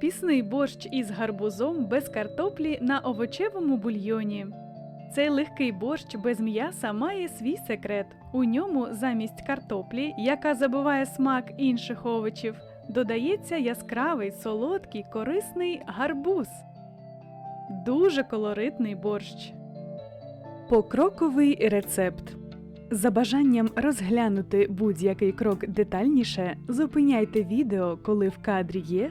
пісний борщ із гарбузом без картоплі на овочевому бульйоні. Цей легкий борщ без м'яса має свій секрет. У ньому замість картоплі, яка забиває смак інших овочів, додається яскравий, солодкий, корисний гарбуз. Дуже колоритний борщ. Покроковий рецепт. За бажанням розглянути будь-який крок детальніше, зупиняйте відео, коли в кадрі є